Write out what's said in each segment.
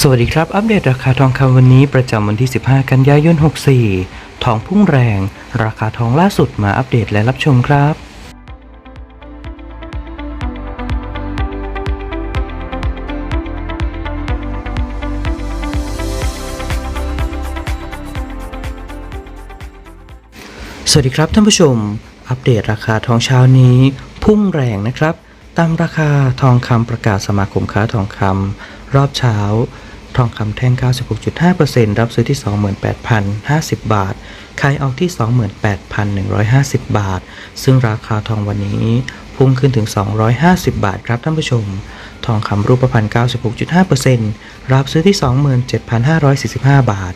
สวัสดีครับ อัปเดตราคาทองคำวันนี้ประจำวันที่ 15 กันยายน 64 ทองพุ่งแรง ราคาทองล่าสุดมาอัปเดตและรับชมครับสวัสดีครับท่านผู้ชม อัปเดตราคาทองเช้านี้ พุ่งแรงนะครับ ตามราคาทองคำประกาศสมาคมค้าทองคำ รอบเช้า ทองคำแท่ง 96.5%รับซื้อที่ 28,050 บาท ขายออกที่ 28,150 บาท ซึ่งราคาทองวันนี้พุ่งขึ้นถึง 250 บาทครับท่านผู้ชม ทองคำรูปพรรณ 96.5%รับซื้อที่ 27,545 บาท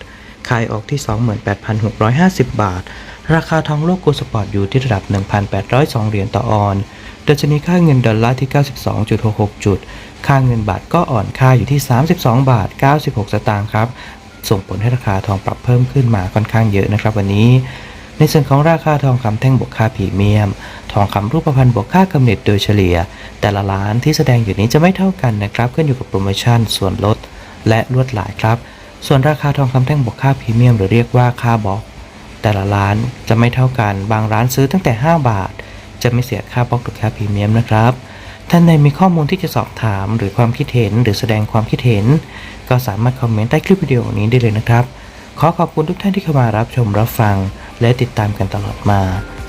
ขายออกที่ 28,650 บาท ราคาทองโลกโกลสปอร์ตอยู่ที่ระดับ 1,802 เหรียญต่อออนซ์ ดัชนีค่าเงินดอลลาร์ที่ 92.66 จุด ค่าเงินบาทก็อ่อนค่าอยู่ที่ 32 บาท 96 สตางค์ครับ ส่งผลให้ราคาทองปรับเพิ่มขึ้นมาค่อนข้างเยอะนะครับวันนี้ ในส่วนของราคาทองคำแท่งบวกค่าพรีเมียม ทองคำรูปพรรณบวกค่ากำเนิดโดยเฉลี่ย แต่ละร้านที่แสดงอยู่นี้จะไม่เท่ากันนะครับขึ้นอยู่กับโปรโมชั่นส่วนลด และลวดหลายครับ ส่วนราคาทองคำแท่งบวกค่าพรีเมียมหรือเรียกว่าค่าบล็อกแต่ละร้านจะไม่เท่ากัน บางร้านซื้อตั้งแต่ 5 บาท จะไม่เสียค่าบล็อกหรือค่าพรีเมียมนะครับท่านใดมีข้อมูลที่จะสอบถามหรือความคิดเห็นหรือแสดงความคิดเห็น ก็สามารถคอมเมนต์ใต้คลิปวิดีโอนี้ได้เลยนะครับ ขอขอบคุณทุกท่านที่เข้ามารับชมรับฟัง และติดตามกันตลอดมา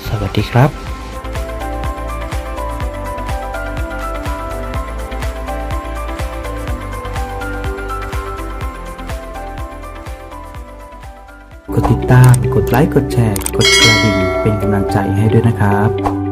สวัสดีครับกดติดตาม กดไลค์ กดแชร์ กดกระดิ่ง เป็นกำลังใจให้ด้วยนะครับ